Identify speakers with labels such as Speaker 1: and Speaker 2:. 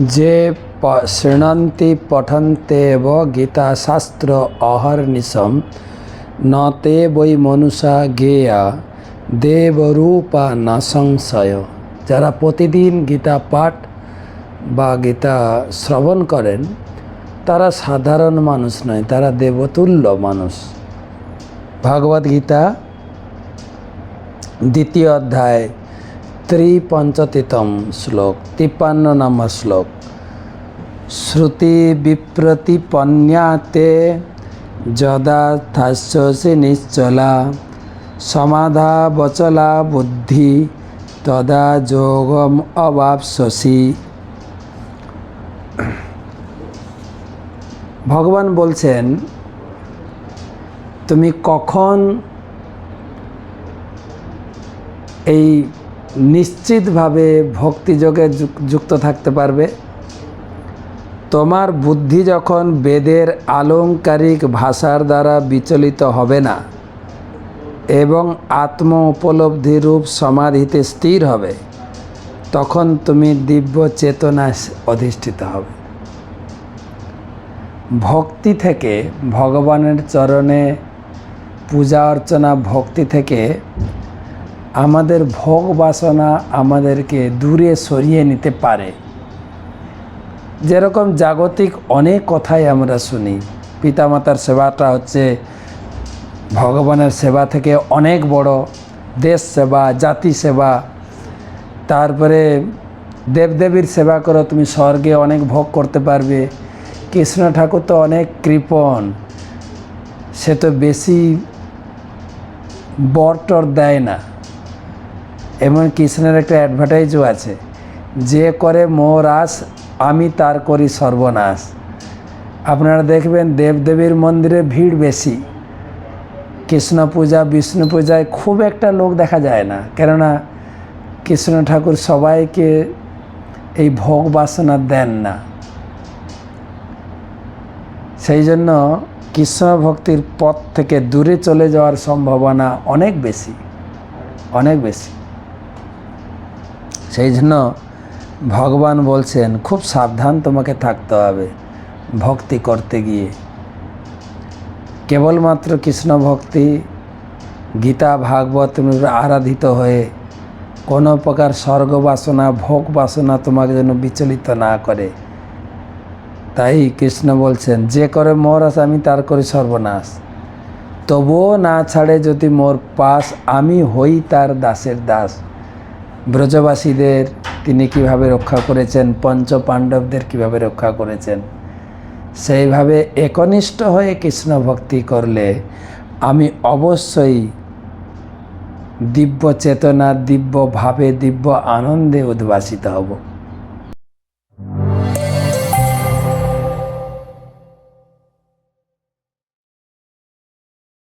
Speaker 1: যে শৃণন্তি পঠন্তেব গীতাশাস্ত্র অহর্নিশম, ন তে বৈ মনুষা গেয়া দেবরূপা না সংশয়। যারা প্রতিদিন গীতা পাঠ বা গীতা শ্রবণ করেন, তারা সাধারণ মানুষ নয়, তারা দেবতুল্য মানুষ। ভগবদ গীতা, দ্বিতীয় অধ্যায় ত্রিপঞ্চতিতম শ্লোক তিপ্পান্ন নম্বর শ্লোক। শ্রুতি বিপ্রতিপন্যাতে যদা থাস্যসি নিশ্চলা, সমাধা বচলা বুদ্ধি, তদা যোগম অবাপসি ভগবান বলছেন, তুমি কখন এই নিশ্চিতভাবে ভক্তিযোগে যুক- যুক্ত থাকতে পারবে। তোমার বুদ্ধি যখন বেদের আলংকারিক ভাষার দ্বারা বিচলিত হবে না এবং আত্ম উপলব্ধি রূপ সমাধিতে স্থির হবে, তখন তুমি দিব্য চেতনায় অধিষ্ঠিত হবে। ভক্তি থেকে ভগবানের চরণে পূজা অর্চনা ভক্তি থেকে আমাদের ভোগ বাসনা আমাদেরকে দূরে সরিয়ে নিতে পারে। যেরকম জাগতিক অনেক কথাই আমরা শুনি। পিতামাতার সেবাটা হচ্ছে ভগবানের সেবা থেকে অনেক বড়। দেশ সেবা, জাতি সেবা, তারপরে দেবদেবীর সেবা করো তুমি স্বর্গে অনেক ভোগ করতে পারবে। কৃষ্ণ ঠাকুর তো অনেক কৃপণ। সে তো বেশি বরটর দেয় না। এমন কৃষ্ণের একটা অ্যাডভার্টাইজও আছে, যে করে মোর আস, আমি তার করি সর্বনাশ। আপনারা দেখবেন দেবদেবীর মন্দিরে ভিড় বেশি। কৃষ্ণ পূজা, বিষ্ণু পূজায় খুব একটা লোক দেখা যায় না। কেননা কৃষ্ণ ঠাকুর সবাইকে এই ভোগ বাসনা দেন না। সেই জন্য কৃষ্ণ ভক্তির পথ থেকে দূরে চলে যাওয়ার সম্ভাবনা অনেক বেশি অনেক বেশি। সেই জন্য ভগবান বলছেন, খুব সাবধান তোমাকে থাকতে হবে ভক্তি করতে গিয়ে। কেবলমাত্র কৃষ্ণ ভক্তি, গীতা, ভাগবত আরাধিত হয়ে কোনো প্রকার স্বর্গ বাসনা, ভোগ বাসনা তোমাকে যেন বিচলিত না করে। তাই কৃষ্ণ বলছেন, যে করে মোর আস আমি তার করি সর্বনাশ। তবুও না ছাড়ে যদি মোর পাশ, আমি হই তার দাসের দাস। ব্রজবাসীদের তিনি কীভাবে রক্ষা করেছেন পঞ্চ পাণ্ডবদের কীভাবে রক্ষা করেছেন? সেইভাবে একনিষ্ঠ হয়ে কৃষ্ণ ভক্তি করলে আমি অবশ্যই দিব্য চেতনা দিব্য ভাবে দিব্য আনন্দে উদ্ভাসিত হব।